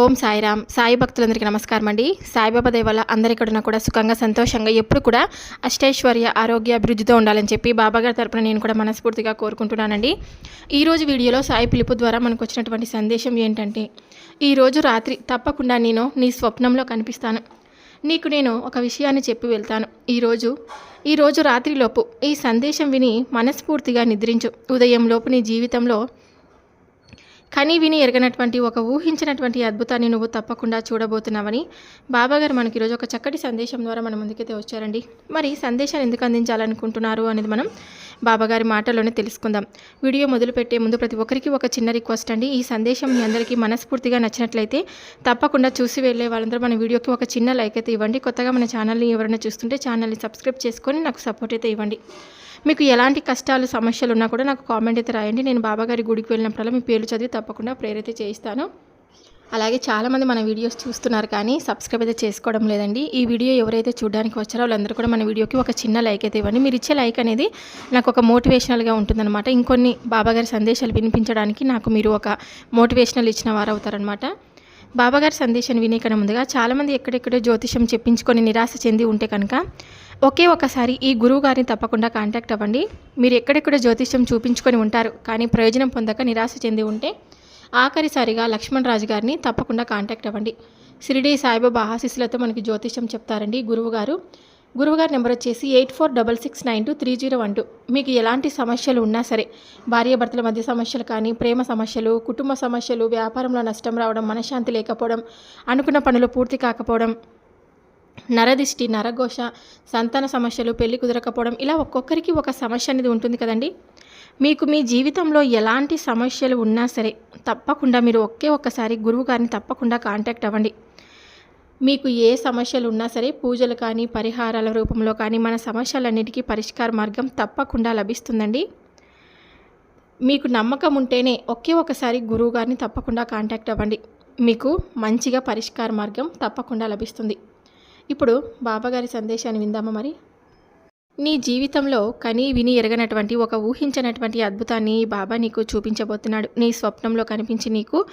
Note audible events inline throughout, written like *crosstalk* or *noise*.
ఓం సాయిరామ్. సాయి భక్తులందరికీ నమస్కారం అండి. సాయిబాబా దేవాల అందరికడున కూడా సుఖంగా సంతోషంగా ఎప్పుడు కూడా అష్టైశ్వర్య ఆరోగ్య అభివృద్ధితో ఉండాలని చెప్పి బాబాగారి తరపున నేను కూడా మనస్ఫూర్తిగా కోరుకుంటున్నానండి. ఈరోజు వీడియోలో సాయి పిలుపు ద్వారా మనకు వచ్చినటువంటి సందేశం ఏంటంటే ఈరోజు రాత్రి తప్పకుండా నేను నీ స్వప్నంలో కనిపిస్తాను. నీకు నేను ఒక విషయాన్ని చెప్పి వెళ్తాను. ఈరోజు ఈరోజు రాత్రిలోపు ఈ సందేశం విని మనస్ఫూర్తిగా నిద్రించు. ఉదయం లోపు నీ జీవితంలో కని విని ఎరగనటువంటి ఒక ఊహించినటువంటి అద్భుతాన్ని నువ్వు తప్పకుండా చూడబోతున్నావని బాబాగారు మనకి ఈరోజు ఒక చక్కటి సందేశం ద్వారా మన ముందుకైతే వచ్చారండి. మరి సందేశాన్ని ఎందుకు అందించాలనుకుంటున్నారు అనేది మనం బాబాగారి మాటల్లోనే తెలుసుకుందాం. వీడియో మొదలుపెట్టే ముందు ప్రతి ఒక్కరికి ఒక చిన్న రిక్వెస్ట్ అండి. ఈ సందేశం మీ అందరికీ మనస్ఫూర్తిగా నచ్చినట్లయితే తప్పకుండా చూసి వెళ్ళే వాళ్ళందరూ మన వీడియోకి ఒక చిన్న లైక్ అయితే ఇవ్వండి. కొత్తగా మన ఛానల్ని ఎవరైనా చూస్తుంటే ఛానల్ని సబ్స్క్రైబ్ చేసుకొని నాకు సపోర్ట్ అయితే ఇవ్వండి. మీకు ఎలాంటి కష్టాలు సమస్యలు ఉన్నా కూడా నాకు కామెంట్ అయితే రాయండి. నేను బాబాగారి గుడికి వెళ్ళినప్పుడల్లా మీ పేర్లు చదివి తప్పకుండా ప్రేరైతే చేయిస్తాను. అలాగే చాలామంది మన వీడియోస్ చూస్తున్నారు కానీ సబ్స్క్రైబ్ అయితే చేసుకోవడం లేదండి. ఈ వీడియో ఎవరైతే చూడడానికి వచ్చారో వాళ్ళందరూ కూడా మన వీడియోకి ఒక చిన్న లైక్ అయితే ఇవ్వండి. మీరు ఇచ్చే లైక్ అనేది నాకు ఒక మోటివేషనల్గా ఉంటుందన్నమాట. ఇంకొన్ని బాబాగారి సందేశాలు వినిపించడానికి నాకు మీరు ఒక మోటివేషనల్ ఇచ్చిన వారు అవుతారనమాట బాబాగారి సందేశాన్ని వినే కన్నా ముందుగా చాలామంది ఎక్కడెక్కడో జ్యోతిషం చెప్పించుకొని నిరాశ చెంది ఉంటే కనుక ఒకే ఒకసారి ఈ గురువు గారిని తప్పకుండా కాంటాక్ట్ అవ్వండి. మీరు ఎక్కడెక్కడ జ్యోతిష్యం చూపించుకొని ఉంటారు కానీ ప్రయోజనం పొందక నిరాశ చెంది ఉంటే ఆఖరిసారిగా లక్ష్మణ్ రాజు గారిని తప్పకుండా కాంటాక్ట్ అవ్వండి. షిరిడి సాయిబాబా ఆశీస్సులతో మనకి జ్యోతిష్యం చెప్తారండి గురువుగారు. గురువుగారి నెంబర్ వచ్చేసి eight four double six nine two three zero one two. మీకు ఎలాంటి సమస్యలు ఉన్నా సరే భార్యాభర్తల మధ్య సమస్యలు కానీ ప్రేమ సమస్యలు కుటుంబ సమస్యలు వ్యాపారంలో నష్టం రావడం మనశ్శాంతి లేకపోవడం అనుకున్న పనులు పూర్తి కాకపోవడం నరదిష్టి నరఘోష సంతాన సమస్యలు పెళ్ళి కుదరకపోవడం ఇలా ఒక్కొక్కరికి ఒక సమస్య అనేది ఉంటుంది కదండి. మీకు మీ జీవితంలో ఎలాంటి సమస్యలు ఉన్నా సరే తప్పకుండా మీరు ఒకే ఒక్కసారి గురువు గారిని తప్పకుండా కాంటాక్ట్ అవ్వండి. మీకు ఏ సమస్యలు ఉన్నా సరే పూజలు కానీ పరిహారాల రూపంలో కానీ మన సమస్యలన్నిటికీ పరిష్కార మార్గం తప్పకుండా లభిస్తుందండి. మీకు నమ్మకం ఉంటేనే ఒకే ఒకసారి గురువు గారిని తప్పకుండా కాంటాక్ట్ అవ్వండి. మీకు మంచిగా పరిష్కార మార్గం తప్పకుండా లభిస్తుంది. ఇప్పుడు బాబాగారి సందేశాన్ని విందామా మరి? నీ జీవితంలో కని విని ఎరగనటువంటి ఒక ఊహించినటువంటి అద్భుతాన్ని బాబా నీకు చూపించబోతున్నాడు. నీ స్వప్నంలో కనిపించి నీకు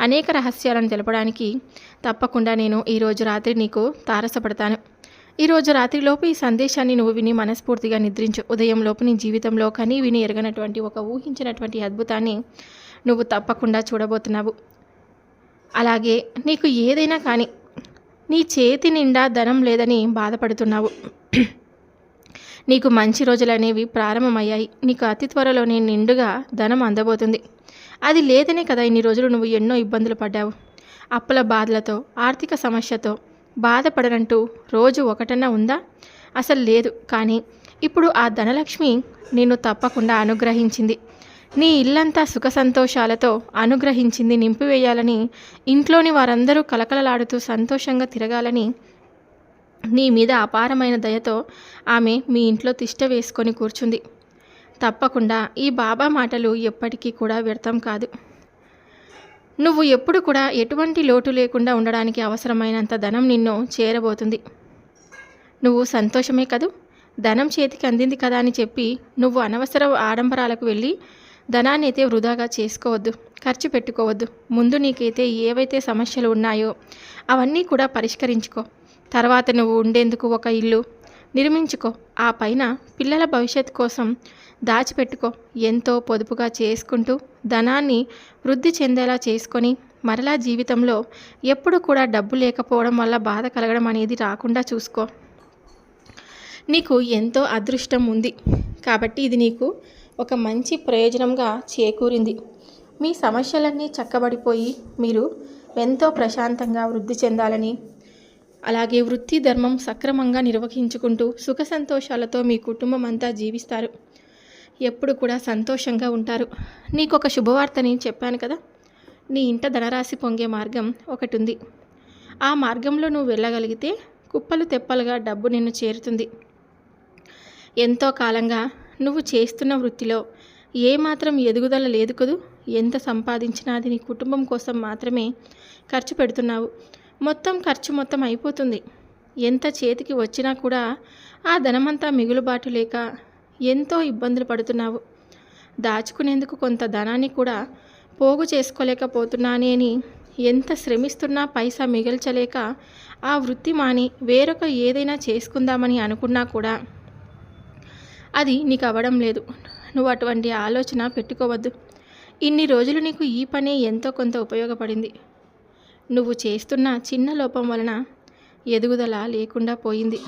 అనేక రహస్యాలను తెలపడానికి తప్పకుండా నేను ఈరోజు రాత్రి నీకు తారసపడతాను. ఈరోజు రాత్రిలోపు ఈ సందేశాన్ని నువ్వు విని మనస్ఫూర్తిగా నిద్రించు. ఉదయంలోపు నీ జీవితంలో కని విని ఎరగనటువంటి ఒక ఊహించినటువంటి అద్భుతాన్ని నువ్వు తప్పకుండా చూడబోతున్నావు. అలాగే నీకు ఏదైనా కానీ నీ చేతి నిండా ధనం లేదని బాధపడుతున్నావు. నీకు మంచి రోజులనేవి ప్రారంభమయ్యాయి. నీకు అతి త్వరలోనే నిండుగా ధనం అందబోతుంది. అది లేదనే కదా ఇన్ని రోజులు నువ్వు ఎన్నో ఇబ్బందులు పడ్డావు. అప్పుల బాధలతో ఆర్థిక సమస్యతో బాధపడనంటూ రోజు ఒకటన్నా ఉందా? అసలు లేదు. కానీ ఇప్పుడు ఆ ధనలక్ష్మి నిన్ను తప్పకుండా అనుగ్రహించింది. నీ ఇల్లంతా సుఖ సంతోషాలతో అనుగ్రహించింది నింపివేయాలని ఇంట్లోని వారందరూ కలకలలాడుతూ సంతోషంగా తిరగాలని నీ మీద అపారమైన దయతో ఆమె మీ ఇంట్లో తిష్ట వేసుకొని కూర్చుంది. తప్పకుండా ఈ బాబా మాటలు ఎప్పటికీ కూడా వ్యర్థం కాదు. నువ్వు ఎప్పుడు కూడా ఎటువంటి లోటు లేకుండా ఉండడానికి అవసరమైనంత ధనం నిన్ను చేరబోతుంది. నువ్వు సంతోషమే కదూ? ధనం చేతికి అందింది కదా అని చెప్పి నువ్వు అనవసర ఆడంబరాలకు వెళ్ళి ధనాన్ని అయితే వృధాగా చేసుకోవద్దు ఖర్చు పెట్టుకోవద్దు. ముందు నీకైతే ఏవైతే సమస్యలు ఉన్నాయో అవన్నీ కూడా పరిష్కరించుకో. తర్వాత నువ్వు ఉండేందుకు ఒక ఇల్లు. నిర్మించుకో. ఆ పైన పిల్లల భవిష్యత్ కోసం దాచిపెట్టుకో. ఎంతో పొదుపుగా చేసుకుంటూ ధనాన్ని వృద్ధి చెందేలా చేసుకొని మరలా జీవితంలో ఎప్పుడు కూడా డబ్బు లేకపోవడం వల్ల బాధ కలగడం అనేది రాకుండా చూసుకో. నీకు ఎంతో అదృష్టం ఉంది. కాబట్టి ఇది నీకు ఒక మంచి ప్రయోజనంగా చేకూరింది. మీ సమస్యలన్నీ చక్కబడిపోయి మీరు ఎంతో ప్రశాంతంగా వృద్ధి చెందాలని అలాగే వృత్తి ధర్మం సక్రమంగా నిర్వహించుకుంటూ సుఖ సంతోషాలతో మీ కుటుంబం అంతా జీవిస్తారు. ఎప్పుడు కూడా సంతోషంగా ఉంటారు. నీకు ఒక శుభవార్తని చెప్పాను కదా? నీ ఇంట ధనరాశి పొంగే మార్గం ఒకటి ఉంది ఆ మార్గంలో నువ్వు వెళ్ళగలిగితే కుప్పలు తెప్పలుగా డబ్బు నిన్ను చేరుతుంది. ఎంతో కాలంగా నువ్వు చేస్తున్న వృత్తిలో ఏమాత్రం ఎదుగుదల లేదు కదూ? ఎంత సంపాదించినా అది నీ కుటుంబం కోసం మాత్రమే ఖర్చు పెడుతున్నావు. మొత్తం ఖర్చు మొత్తం అయిపోతుంది. ఎంత చేతికి వచ్చినా కూడా ఆ ధనమంతా మిగులుబాటు లేక ఎంతో ఇబ్బందులు పడుతున్నావు. దాచుకునేందుకు కొంత ధనాన్ని కూడా పోగు చేసుకోలేకపోతున్నానే అని ఎంత శ్రమిస్తున్నా పైసా మిగల్చలేక ఆ వృత్తి మాని వేరొక ఏదైనా చేసుకుందామని అనుకున్నా కూడా అది నీకు అవ్వడం లేదు. నువ్వు అటువంటి ఆలోచన పెట్టుకోవద్దు. ఇన్ని రోజులు నీకు ఈ పనే ఎంతో కొంత ఉపయోగపడింది. నువ్వు చేస్తున్న చిన్న లోపం వలన ఎదుగుదల లేకుండా పోయింది.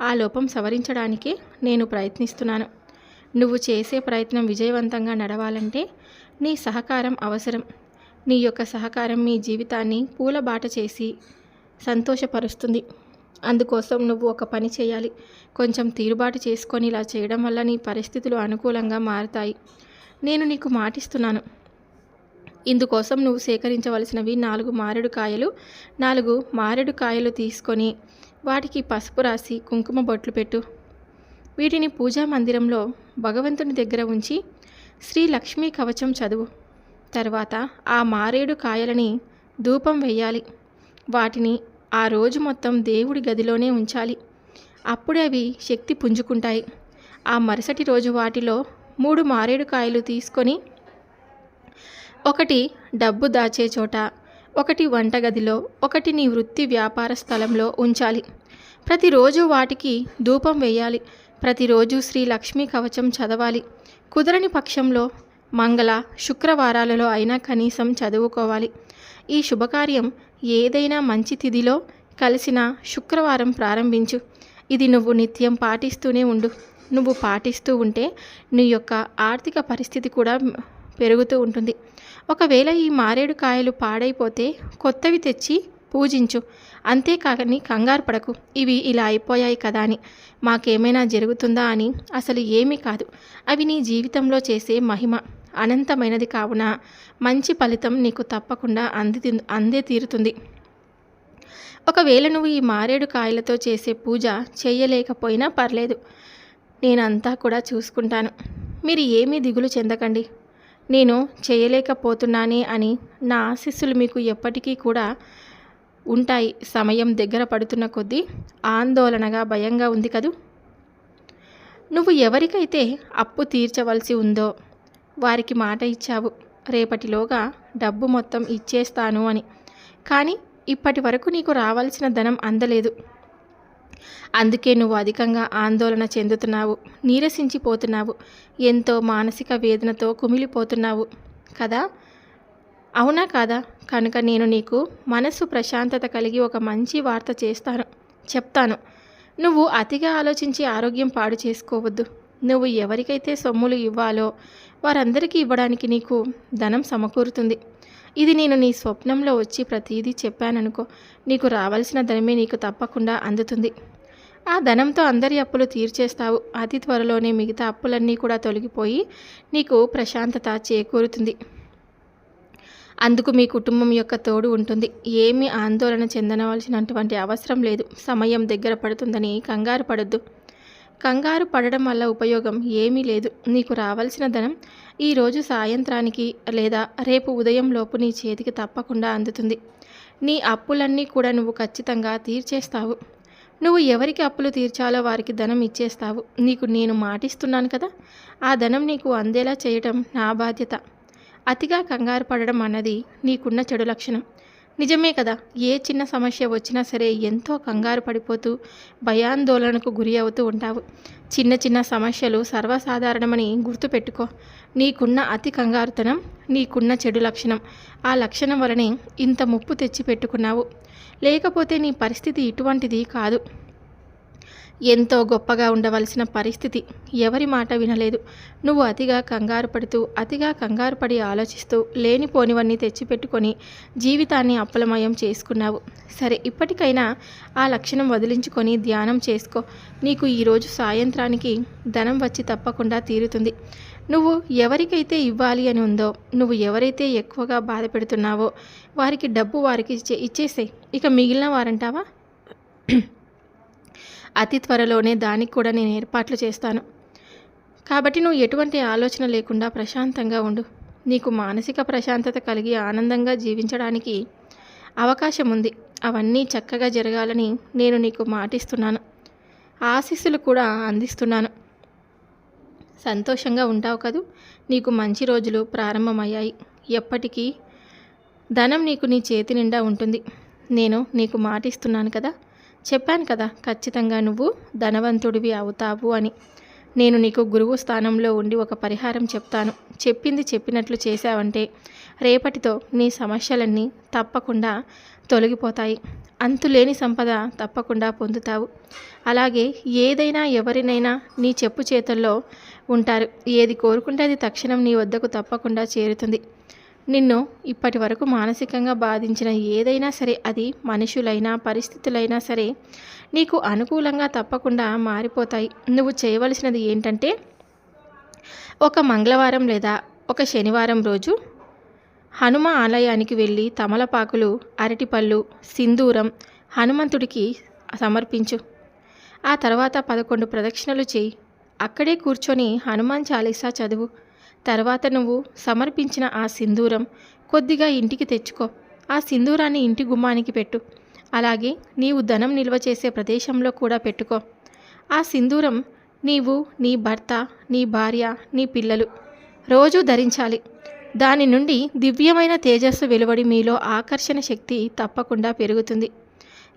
ఆ లోపం సవరించడానికి నేను ప్రయత్నిస్తున్నాను. నువ్వు చేసే ప్రయత్నం విజయవంతంగా నడవాలంటే నీ సహకారం అవసరం. నీ యొక్క సహకారం మీ జీవితాన్ని పూలబాట చేసి సంతోషపరుస్తుంది. అందుకోసం నువ్వు ఒక పని చేయాలి. కొంచెం తీరుబాటు చేసుకొని ఇలా చేయడం వల్ల నీ పరిస్థితులు అనుకూలంగా మారుతాయి. నేను నీకు మాటిస్తున్నాను. ఇందుకోసం నువ్వు సేకరించవలసినవి నాలుగు మారేడు కాయలు నాలుగు మారేడు కాయలు తీసుకొని వాటికి పసుపు రాసి కుంకుమ బొట్లు పెట్టు. వీటిని పూజా మందిరంలో భగవంతుని దగ్గర ఉంచి శ్రీ లక్ష్మీ కవచం చదువు. తర్వాత ఆ మారేడు కాయలని ధూపం వేయాలి. వాటిని ఆ రోజు మొత్తం దేవుడి గదిలోనే ఉంచాలి. అప్పుడే అవి శక్తి పుంజుకుంటాయి. ఆ మరుసటి రోజు వాటిలో మూడు మారేడు కాయలు తీసుకొని ఒకటి డబ్బు దాచే చోట ఒకటి వంటగదిలో ఒకటి నీ వృత్తి వ్యాపార స్థలంలో ఉంచాలి. ప్రతిరోజు వాటికి ధూపం వేయాలి. ప్రతిరోజు శ్రీ లక్ష్మీ కవచం చదవాలి. కుదరని పక్షంలో మంగళ శుక్రవారాలలో అయినా కనీసం చదువుకోవాలి. ఈ శుభకార్యం ఏదైనా మంచి తిథిలో కలిసిన శుక్రవారం ప్రారంభించు. ఇది నువ్వు నిత్యం పాటిస్తూనే ఉండు. నువ్వు పాటిస్తూ ఉంటే నీ యొక్క ఆర్థిక పరిస్థితి కూడా పెరుగుతూ ఉంటుంది. ఒకవేళ ఈ మారేడు కాయలు పాడైపోతే కొత్తవి తెచ్చి పూజించు. అంతేకాకని కంగారు పడకు. ఇవి ఇలా అయిపోయాయి కదా అని. మాకేమైనా జరుగుతుందా అని అసలు ఏమీ కాదు. అవి నీ జీవితంలో చేసే మహిమ. అనంతమైనది కావున మంచి ఫలితం నీకు తప్పకుండా అంది అందే తీరుతుంది. ఒకవేళ నువ్వు ఈ మారేడు కాయలతో చేసే పూజ చేయలేకపోయినా పర్లేదు. నేనంతా కూడా చూసుకుంటాను. మీరు ఏమీ దిగులు చెందకండి. నేను చేయలేకపోతున్నానే అని నా ఆశీస్సులు మీకు ఎప్పటికీ కూడా ఉంటాయి. సమయం దగ్గర పడుతున్న కొద్దీ ఆందోళనగా భయంగా ఉంది కదూ? నువ్వు ఎవరికైతే అప్పు తీర్చవలసి ఉందో వారికి మాట ఇచ్చావు. రేపటిలోగా డబ్బు మొత్తం ఇచ్చేస్తాను అని. కానీ ఇప్పటి వరకు నీకు రావాల్సిన ధనం అందలేదు. అందుకే నువ్వు అధికంగా ఆందోళన చెందుతున్నావు నీరసించిపోతున్నావు ఎంతో మానసిక వేదనతో కుమిలిపోతున్నావు కదా? అవునా కాదా? కనుక నేను నీకు మనసు ప్రశాంతత కలిగి ఒక మంచి వార్త చేస్తాను చెప్తాను. నువ్వు అతిగా ఆలోచించి ఆరోగ్యం పాడు చేసుకోవద్దు. నువ్వు ఎవరికైతే సొమ్ములు ఇవ్వాలో వారందరికీ ఇవ్వడానికి నీకు ధనం సమకూరుతుంది. ఇది నేను నీ స్వప్నంలో వచ్చి ప్రతిదీ చెప్పాననుకో నీకు రావాల్సిన ధనమే నీకు తప్పకుండా అందుతుంది. ఆ ధనంతో అందరి అప్పులు తీర్చేస్తావు. అతి త్వరలోనే మిగతా అప్పులన్నీ కూడా తొలగిపోయి నీకు ప్రశాంతత చేకూరుతుంది. అందుకు మీ కుటుంబం యొక్క తోడు ఉంటుంది. ఏమీ ఆందోళన చెందనవలసినటువంటి అవసరం లేదు. సమయం దగ్గర పడుతుందని కంగారు పడద్దు. కంగారు పడడం వల్ల ఉపయోగం ఏమీ లేదు. నీకు రావాల్సిన ధనం ఈరోజు సాయంత్రానికి లేదా రేపు ఉదయం లోపు నీ చేతికి తప్పకుండా అందుతుంది. నీ అప్పులన్నీ కూడా నువ్వు ఖచ్చితంగా తీర్చేస్తావు. నువ్వు ఎవరికి అప్పులు తీర్చాలో వారికి ధనం ఇచ్చేస్తావు. నీకు నేను మాటిస్తున్నాను కదా? ఆ ధనం నీకు అందేలా చేయటం నా బాధ్యత. అతిగా కంగారు పడడం అన్నది నీకున్న చెడు లక్షణం. నిజమే కదా ఏ చిన్న సమస్య వచ్చినా సరే ఎంతో కంగారు పడిపోతూ భయాందోళనకు గురి అవుతూ ఉంటావు. చిన్న చిన్న సమస్యలు సర్వసాధారణమని గుర్తుపెట్టుకో. నీకున్న అతి కంగారుతనం నీకున్న చెడు లక్షణం. ఆ లక్షణం వలనే ఇంత ముప్పు తెచ్చి పెట్టుకున్నావు లేకపోతే నీ పరిస్థితి ఇటువంటిది కాదు. ఎంతో గొప్పగా ఉండవలసిన పరిస్థితి ఎవరి మాట వినలేదు. నువ్వు అతిగా కంగారు పడుతూ అతిగా కంగారు పడి ఆలోచిస్తూ లేనిపోనివన్నీ తెచ్చిపెట్టుకొని జీవితాన్ని అప్పలమయం చేసుకున్నావు. సరే ఇప్పటికైనా ఆ లక్షణం వదిలించుకొని ధ్యానం చేసుకో. నీకు ఈరోజు సాయంత్రానికి ధనం వచ్చి తప్పకుండా తీరుతుంది. నువ్వు ఎవరికైతే ఇవ్వాలి అని ఉందో నువ్వు ఎవరైతే ఎక్కువగా బాధ పెడుతున్నావో వారికి డబ్బు వారికి ఇచ్చే ఇచ్చేసేయి. ఇక మిగిలిన వారంటావా? *clears throat* అతి త్వరలోనే దానికి కూడా నేను ఏర్పాట్లు చేస్తాను. కాబట్టి నువ్వు ఎటువంటి ఆలోచన లేకుండా ప్రశాంతంగా ఉండు. నీకు మానసిక ప్రశాంతత కలిగి ఆనందంగా జీవించడానికి అవకాశం ఉంది. అవన్నీ చక్కగా జరగాలని నేను నీకు మాటిస్తున్నాను. ఆశీస్సులు కూడా అందిస్తున్నాను. సంతోషంగా ఉంటావు కదూ? నీకు మంచి రోజులు ప్రారంభమయ్యాయి. ఎప్పటికీ ధనం నీకు నీ చేతి నిండా ఉంటుంది. నేను నీకు మాటిస్తున్నాను కదా? చెప్పాను కదా ఖచ్చితంగా నువ్వు ధనవంతుడివి అవుతావు అని. నేను నీకు గురువు స్థానంలో ఉండి ఒక పరిహారం చెప్తాను. చెప్పింది చెప్పినట్లు చేశావంటే రేపటితో నీ సమస్యలన్నీ తప్పకుండా తొలగిపోతాయి. అంతులేని సంపద తప్పకుండా పొందుతావు. అలాగే ఏదైనా ఎవరినైనా నీ చెప్పు చేతుల్లో ఉంటారు. ఏది కోరుకుంటే అది తక్షణం నీ వద్దకు తప్పకుండా చేరుతుంది. నిన్ను ఇప్పటి వరకు మానసికంగా బాధించిన ఏదైనా సరే అది మనుషులైనా పరిస్థితులైనా సరే నీకు అనుకూలంగా తప్పకుండా మారిపోతాయి. నువ్వు చేయవలసినది ఏంటంటే ఒక మంగళవారం లేదా ఒక శనివారం రోజు హనుమ ఆలయానికి వెళ్ళి తమలపాకులు అరటిపళ్ళు సింధూరం హనుమంతుడికి సమర్పించు. ఆ తర్వాత పదకొండు ప్రదక్షిణలు చేయి. అక్కడే కూర్చొని హనుమాన్ చాలీసా చదువు. తర్వాత నువ్వు సమర్పించిన ఆ సింధూరం కొద్దిగా ఇంటికి తెచ్చుకో. ఆ సింధూరాన్ని ఇంటి గుమ్మానికి పెట్టు. అలాగే నీవు ధనం నిల్వ చేసే ప్రదేశంలో కూడా పెట్టుకో. ఆ సింధూరం నీవు నీ భర్త నీ భార్య నీ పిల్లలు రోజూ ధరించాలి. దాని నుండి దివ్యమైన తేజస్సు వెలువడి మీలో ఆకర్షణ శక్తి తప్పకుండా పెరుగుతుంది.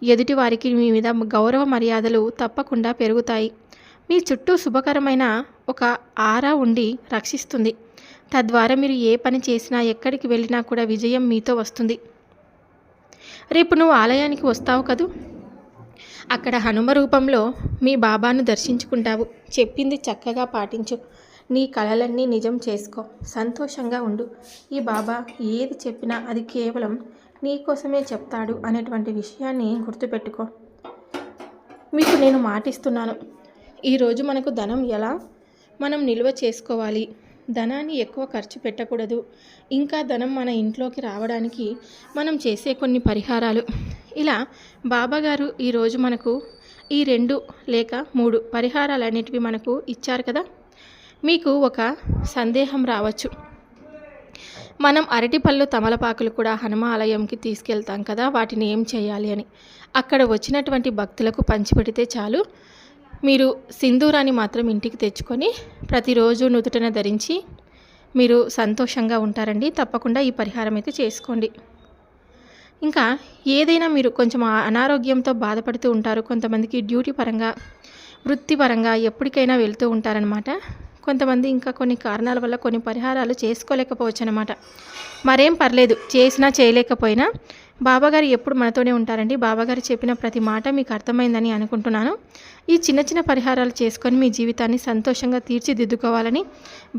ఎదుటివారికి మీ మీద గౌరవ మర్యాదలు తప్పకుండా పెరుగుతాయి. మీ చుట్టూ శుభకరమైన ఒక ఆరా ఉండి రక్షిస్తుంది. తద్వారా మీరు ఏ పని చేసినా ఎక్కడికి వెళ్ళినా కూడా విజయం మీతో వస్తుంది. రేపు నువ్వు ఆలయానికి వస్తావు కదూ? అక్కడ హనుమ రూపంలో మీ బాబాను దర్శించుకుంటావు. చెప్పింది చక్కగా పాటించు. నీ కళలన్నీ నిజం చేసుకో. సంతోషంగా ఉండు. ఈ బాబా ఏది చెప్పినా అది కేవలం నీ కోసమే చెప్తాడు అనేటువంటి విషయాన్ని గుర్తుపెట్టుకో. మీకు నేను మాటిస్తున్నాను. ఈరోజు మనకు ధనం ఎలా? మనం నిల్వ చేసుకోవాలి. ధనాన్ని ఎక్కువ ఖర్చు పెట్టకూడదు. ఇంకా ధనం మన ఇంట్లోకి రావడానికి మనం చేసే కొన్ని పరిహారాలు. ఇలా బాబాగారు ఈరోజు మనకు ఈ రెండు లేక మూడు పరిహారాలు అనేటివి మనకు ఇచ్చారు కదా? మీకు ఒక సందేహం రావచ్చు. మనం అరటిపళ్ళు తమలపాకులు కూడా హనుమ ఆలయంకి తీసుకెళ్తాం కదా? వాటిని ఏం చేయాలి అని. అక్కడ వచ్చినటువంటి భక్తులకు పంచిపెడితే చాలు. మీరు సింధూరాన్ని మాత్రం ఇంటికి తెచ్చుకొని ప్రతిరోజు నుదుటన ధరించి మీరు సంతోషంగా ఉంటారండి. తప్పకుండా ఈ పరిహారం అయితే చేసుకోండి. ఇంకా ఏదైనా మీరు కొంచెం అనారోగ్యంతో బాధపడుతూ ఉంటారు. కొంతమందికి డ్యూటీ పరంగా వృత్తిపరంగా ఎప్పటికైనా వెళ్తూ ఉంటారనమాట కొంతమంది ఇంకా కొన్ని కారణాల వల్ల కొన్ని పరిహారాలు చేసుకోలేకపోవచ్చు అనమాట మరేం పర్లేదు చేసినా చేయలేకపోయినా బాబాగారు ఎప్పుడు మనతోనే ఉంటారండి. బాబాగారు చెప్పిన ప్రతి మాట మీకు అర్థమైందని అనుకుంటున్నాను. ఈ చిన్న చిన్న పరిహారాలు చేసుకొని మీ జీవితాన్ని సంతోషంగా తీర్చిదిద్దుకోవాలని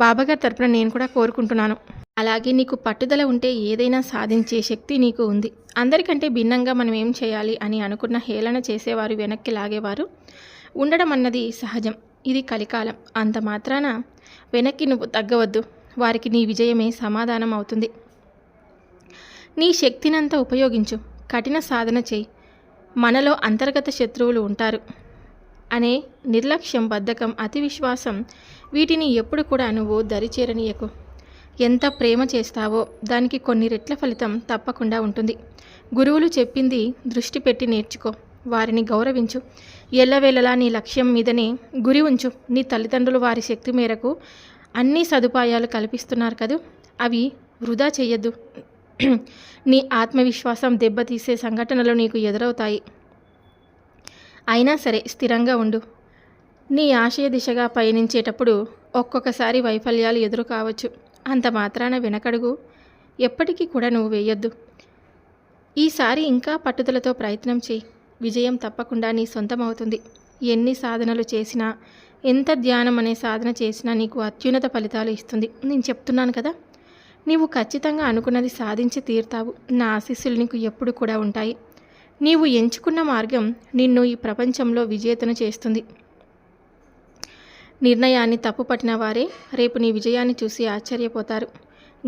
బాబాగారి తరపున నేను కూడా కోరుకుంటున్నాను. అలాగే నీకు పట్టుదల ఉంటే ఏదైనా సాధించే శక్తి నీకు ఉంది. అందరికంటే భిన్నంగా మనం ఏం చేయాలి అని అనుకున్న హేళన చేసేవారు వెనక్కి లాగేవారు ఉండడం అన్నది సహజం. ఇది కలికాలం. అంత మాత్రాన వెనక్కి నువ్వు తగ్గవద్దు. వారికి నీ విజయమే సమాధానం అవుతుంది. నీ శక్తినంతా ఉపయోగించు. కఠిన సాధన చేయి. మనలో అంతర్గత శత్రువులు ఉంటారు. అనే నిర్లక్ష్యం బద్ధకం అతి విశ్వాసం వీటిని ఎప్పుడు కూడా నువ్వు దరిచేరనీయకు. ఎంత ప్రేమ చేస్తావో దానికి కొన్ని రెట్ల ఫలితం తప్పకుండా ఉంటుంది. గురువులు చెప్పింది దృష్టి పెట్టి నేర్చుకో. వారిని గౌరవించు. ఎల్లవేళలా నీ లక్ష్యం మీదనే గురి ఉంచు. నీ తల్లిదండ్రులు వారి శక్తి మేరకు అన్ని సదుపాయాలు కల్పిస్తున్నారు కదూ? అవి వృధా చేయొద్దు. నీ ఆత్మవిశ్వాసం దెబ్బతీసే సంఘటనలు నీకు ఎదురవుతాయి. అయినా సరే స్థిరంగా ఉండు. నీ ఆశయ దిశగా పయనించేటప్పుడు ఒక్కొక్కసారి వైఫల్యాలు ఎదురు కావచ్చు. అంత మాత్రాన వెనకడుగు. ఎప్పటికీ కూడా నువ్వు వేయొద్దు. ఈసారి ఇంకా పట్టుదలతో ప్రయత్నం చేయి. విజయం తప్పకుండా నీ సొంతం అవుతుంది ఎన్ని సాధనలు చేసినా ఎంత ధ్యానం అనే సాధన చేసినా నీకు అత్యున్నత ఫలితాలు ఇస్తుంది. నేను చెప్తున్నాను కదా? నీవు ఖచ్చితంగా అనుకున్నది సాధించి తీరుతావు. నా ఆశీస్సులు నీకు ఎప్పుడు కూడా ఉంటాయి. నీవు ఎంచుకున్న మార్గం నిన్ను ఈ ప్రపంచంలో విజేతను చేస్తుంది. నిర్ణయాన్ని తప్పుపట్టిన వారే రేపు నీ విజయాన్ని చూసి ఆశ్చర్యపోతారు.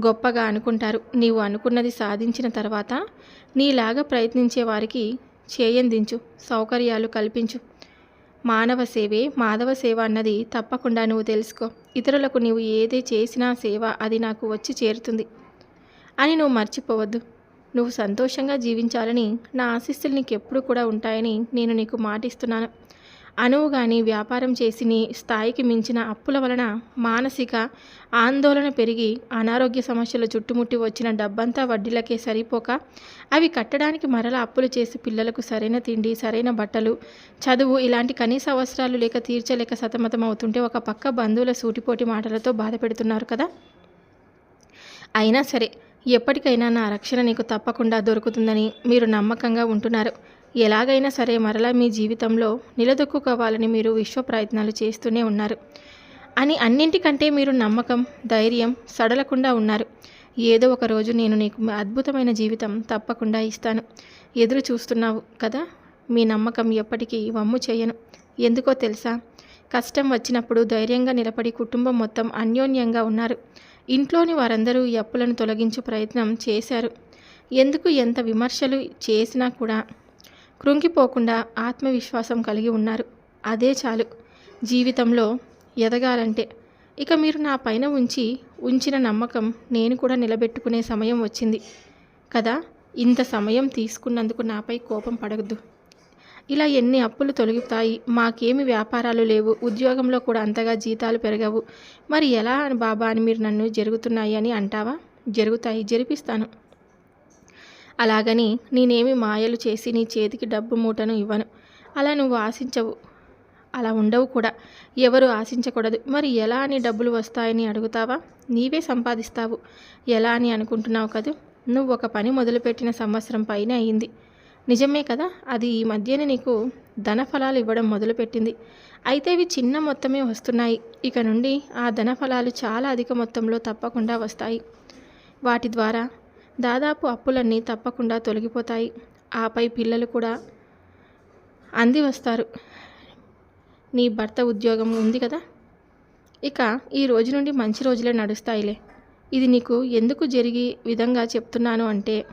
గొప్పగా అనుకుంటారు. నీవు అనుకున్నది సాధించిన తర్వాత నీలాగా ప్రయత్నించే వారికి చేయందించు సౌకర్యాలు కల్పించు. మానవ సేవే మాధవ సేవ అన్నది తప్పకుండా నువ్వు తెలుసుకో. ఇతరులకు నీవు ఏదే చేసినా సేవ అది నాకు వచ్చి చేరుతుంది. అని నువ్వు మర్చిపోవద్దు. నువ్వు సంతోషంగా జీవించాలని నా ఆశీస్సులు నీకు ఎప్పుడు కూడా ఉంటాయని నేను నీకు మాటిస్తున్నాను. అనువు కానీ వ్యాపారం చేసి నీ స్థాయికి మించిన అప్పుల వలన మానసిక ఆందోళన పెరిగి అనారోగ్య సమస్యలు చుట్టుముట్టి వచ్చిన డబ్బంతా వడ్డీలకే సరిపోక అవి కట్టడానికి మరల అప్పులు చేసి పిల్లలకు సరైన తిండి సరైన బట్టలు చదువు ఇలాంటి కనీస అవసరాలు లేక తీర్చలేక సతమతం అవుతుంటే ఒక పక్క బంధువుల సూటిపోటి మాటలతో బాధ పెడుతున్నారు కదా? అయినా సరే ఎప్పటికైనా నా రక్షణ నీకు తప్పకుండా దొరుకుతుందని మీరు నమ్మకంగా ఉంటున్నారు. ఎలాగైనా సరే మరలా మీ జీవితంలో నిలదొక్కుకోవాలని మీరు విశ్వ ప్రయత్నాలు చేస్తూనే ఉన్నారు. అని అన్నింటికంటే మీరు నమ్మకం ధైర్యం సడలకుండా ఉన్నారు. ఏదో ఒక రోజు నేను నీకు అద్భుతమైన జీవితం తప్పకుండా ఇస్తాను. ఎదురు చూస్తున్నావు కదా? మీ నమ్మకం ఎప్పటికీ వమ్ము చేయను. ఎందుకో తెలుసా? కష్టం వచ్చినప్పుడు ధైర్యంగా నిలబడి కుటుంబం మొత్తం అన్యోన్యంగా ఉన్నారు. ఇంట్లోని వారందరూ ఈ అప్పులను తొలగించే ప్రయత్నం చేశారు. ఎందుకు ఎంత విమర్శలు చేసినా కూడా కృంగిపోకుండా ఆత్మవిశ్వాసం కలిగి ఉన్నారు. అదే చాలు. జీవితంలో ఎదగాలంటే ఇక మీరు నా పైన ఉంచి ఉంచిన నమ్మకం నేను కూడా నిలబెట్టుకునే సమయం వచ్చింది కదా. ఇంత సమయం తీసుకున్నందుకు నాపై కోపం పడగద్దు ఇలా ఎన్ని అప్పులు తొలగుతాయి? మాకేమి వ్యాపారాలు లేవు. ఉద్యోగంలో కూడా అంతగా జీతాలు పెరగవు. మరి ఎలా అని బాబా అని మీరు నన్ను జరుగుతున్నాయి అని అంటావా? జరుగుతాయి. జరిపిస్తాను. అలాగని నేనేమి మాయలు చేసి నీ చేతికి డబ్బు మూటను ఇవ్వను. అలా నువ్వు ఆశించవు. అలా ఉండవు కూడా. ఎవరు ఆశించకూడదు. మరి ఎలా అని డబ్బులు వస్తాయని అడుగుతావా? నీవే సంపాదిస్తావు. ఎలా అని అనుకుంటున్నావు కదూ? నువ్వు ఒక పని మొదలుపెట్టిన సంవత్సరం పైన అయింది. నిజమే కదా? అది ఈ మధ్యనే నీకు ధనఫలాలు ఇవ్వడం మొదలుపెట్టింది. అయితే ఇవి చిన్న మొత్తమే వస్తున్నాయి. ఇక నుండి ఆ ధనఫలాలు చాలా అధిక మొత్తంలో తప్పకుండా వస్తాయి. వాటి ద్వారా దాదాపు అప్పులన్నీ తప్పకుండా తొలగిపోతాయి. ఆపై పిల్లలు కూడా అంది వస్తారు. నీ భర్త ఉద్యోగం ఉంది కదా? ఇక ఈ రోజు నుండి మంచి రోజులే నడుస్తాయిలే. ఇది నీకు ఎందుకు జరిగి విధంగా చెప్తున్నాను అంటే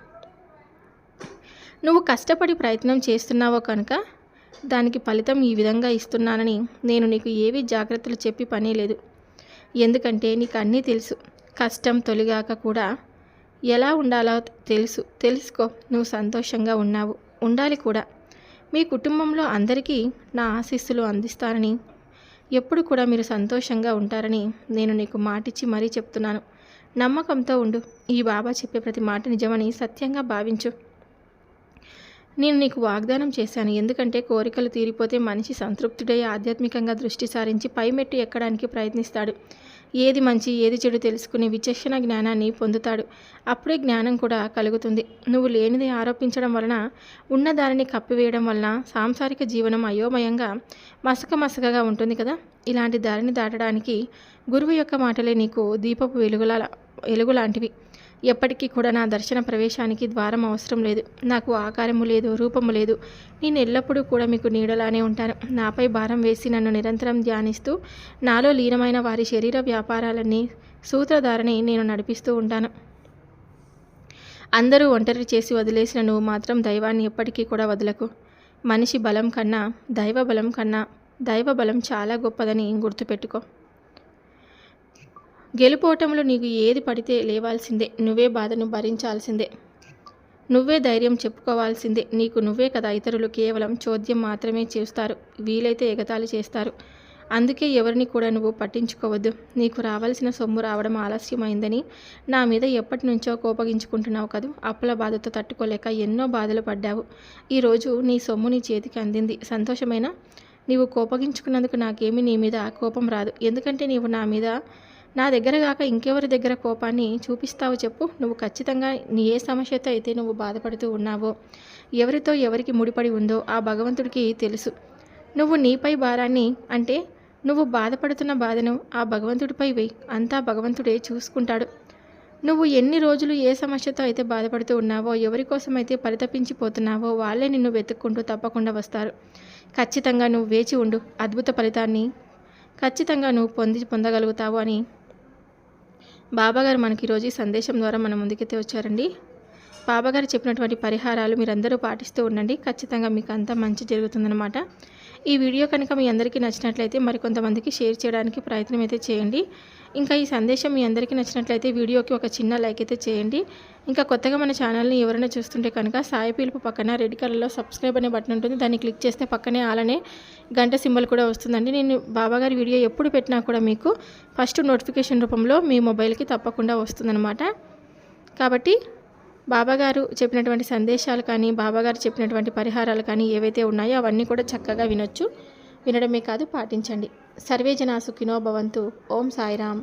నువ్వు కష్టపడి ప్రయత్నం చేస్తున్నావో కనుక దానికి ఫలితం ఈ విధంగా ఇస్తున్నానని నేను నీకు ఏవి జాగ్రత్తలు చెప్పి పని లేదు ఎందుకంటే నీకు అన్నీ తెలుసు. కష్టం తొలిగాక కూడా ఎలా ఉండాలో తెలుసు. తెలుసుకో. నువ్వు సంతోషంగా ఉన్నావు. ఉండాలి కూడా. మీ కుటుంబంలో అందరికీ నా ఆశీస్సులు అందిస్తారని ఎప్పుడు కూడా మీరు సంతోషంగా ఉంటారని నేను నీకు మాటిచ్చి మరీ చెప్తున్నాను. నమ్మకంతో ఉండు. ఈ బాబా చెప్పే ప్రతి మాట నిజమని సత్యంగా భావించు. నేను నీకు వాగ్దానం చేశాను. ఎందుకంటే కోరికలు తీరిపోతే మనిషి సంతృప్తుడై ఆధ్యాత్మికంగా దృష్టి సారించి పైమెట్టు ఎక్కడానికి ప్రయత్నిస్తాడు. ఏది మంచి ఏది చెడు తెలుసుకుని విచక్షణ జ్ఞానాన్ని పొందుతాడు. అప్పుడే జ్ఞానం కూడా కలుగుతుంది. నువ్వు లేనిది ఆరోపించడం వలన ఉన్న దానిని కప్పివేయడం వలన సాంసారిక జీవనం అయోమయంగా మసక మసకగా ఉంటుంది కదా? ఇలాంటి దారిని దాటడానికి గురువు యొక్క మాటలే నీకు దీపపు వెలుగుల వెలుగు లాంటివి ఎప్పటికీ కూడా నా దర్శన ప్రవేశానికి ద్వారం అవసరం లేదు. నాకు ఆకారము లేదు రూపము లేదు. నేను ఎల్లప్పుడూ కూడా మీకు నీడలానే ఉంటాను. నాపై భారం వేసి నన్ను నిరంతరం ధ్యానిస్తూ నాలో లీనమైన వారి శరీర వ్యాపారాలన్నీ సూత్రధారని నేను నడిపిస్తూ ఉంటాను. అందరూ ఒంటరి చేసి వదిలేసిన నువ్వు మాత్రం దైవాన్ని ఎప్పటికీ కూడా వదలకు. మనిషి బలం కన్నా దైవ బలం కన్నా దైవ బలం చాలా గొప్పదని గుర్తుపెట్టుకో. గెలుపోవటంలో నీకు ఏది పడితే లేవాల్సిందే నువ్వే బాధను భరించాల్సిందే. నువ్వే ధైర్యం చెప్పుకోవాల్సిందే. నీకు నువ్వే కదా ఇతరులు కేవలం చోద్యం మాత్రమే చేస్తారు వీలైతే ఎగతాళి చేస్తారు. అందుకే ఎవరిని కూడా నువ్వు పట్టించుకోవద్దు. నీకు రావాల్సిన సొమ్ము రావడం ఆలస్యమైందని నా మీద ఎప్పటి నుంచో కోపగించుకుంటున్నావు కదూ? అప్పుల బాధతో తట్టుకోలేక ఎన్నో బాధలు పడ్డావు. ఈరోజు నీ సొమ్ము నీ చేతికి అందింది. సంతోషమైన? నీవు కోపగించుకున్నందుకు నాకేమీ నీ మీద కోపం రాదు. ఎందుకంటే నీవు నా మీద నా దగ్గర కాక ఇంకెవరి దగ్గర కోపాన్ని చూపిస్తావు చెప్పు. నువ్వు ఖచ్చితంగా నీ ఏ సమస్యతో అయితే నువ్వు బాధపడుతూ ఉన్నావో ఎవరితో ఎవరికి ముడిపడి ఉందో ఆ భగవంతుడికి తెలుసు. నువ్వు నీపై భారాన్ని అంటే నువ్వు బాధపడుతున్న బాధను ఆ భగవంతుడిపై వెయ్యి అంతా భగవంతుడే చూసుకుంటాడు. నువ్వు ఎన్ని రోజులు ఏ సమస్యతో అయితే బాధపడుతూ ఉన్నావో ఎవరి కోసం అయితే పరితపించిపోతున్నావో వాళ్ళే నిన్ను వెతుక్కుంటూ తప్పకుండా వస్తారు. ఖచ్చితంగా నువ్వు వేచి ఉండు. అద్భుత ఫలితాన్ని ఖచ్చితంగా నువ్వు పొంది పొందగలుగుతావు అని బాబాగారు మనకి ఈరోజు ఈ సందేశం ద్వారా మన ముందుకైతే వచ్చారండి. బాబాగారు చెప్పినటువంటి పరిహారాలు మీరందరూ పాటిస్తూ ఉండండి. ఖచ్చితంగా మీకు అంతా మంచి జరుగుతుందనమాట ఈ వీడియో కనుక మీ అందరికీ నచ్చినట్లయితే మరికొంతమందికి షేర్ చేయడానికి ప్రయత్నం అయితే చేయండి. ఇంకా ఈ సందేశం మీ అందరికీ నచ్చినట్లయితే వీడియోకి ఒక చిన్న లైక్ అయితే చేయండి. ఇంకా కొత్తగా మన ఛానల్ని ఎవరైనా చూస్తుంటే కనుక సాయి పిలుపు పక్కన రెడ్ కలర్లో సబ్స్క్రైబ్ అనే బటన్ ఉంటుంది. దాన్ని క్లిక్ చేస్తే పక్కనే అలానే గంట సింబల్ కూడా వస్తుందండి. నేను బాబాగారి వీడియో ఎప్పుడు పెట్టినా కూడా మీకు ఫస్ట్ నోటిఫికేషన్ రూపంలో మీ మొబైల్కి తప్పకుండా వస్తుందన్నమాట. కాబట్టి బాబాగారు చెప్పినటువంటి సందేశాలు కానీ బాబాగారు చెప్పినటువంటి పరిహారాలు కానీ ఏవైతే ఉన్నాయో అవన్నీ కూడా చక్కగా వినొచ్చు. వినడమే కాదు పాటించండి. సర్వే జనా సుఖినో భవంతు. ఓం సాయిరామ్.